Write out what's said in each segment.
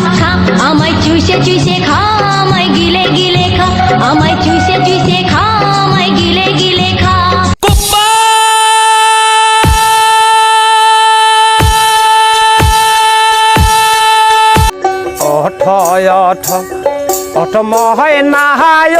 খা খা আমায় চুষে চুষে খা আমায় গিলে গিলে খা আমায় চুষে চুষে খা আমায় গিলে গিলে খা। অঠ অঠ অঠ মহায় নাহায়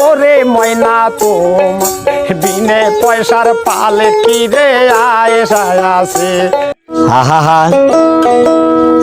ওরে ময়না তোম বিনে পয়সার পালে কি রে আয়েসা আছে আহা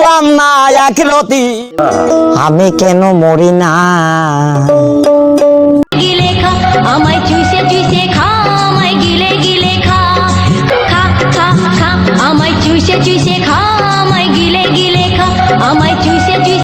বুঝলাম না একরতি আমি কেন মরি না? আমায় চুইসে চুইসে খা, আমায় গিলে গিলে খা, আমায় চুষে চুষে খা, আমায় গিলে গিলে খা, আমায় চুষে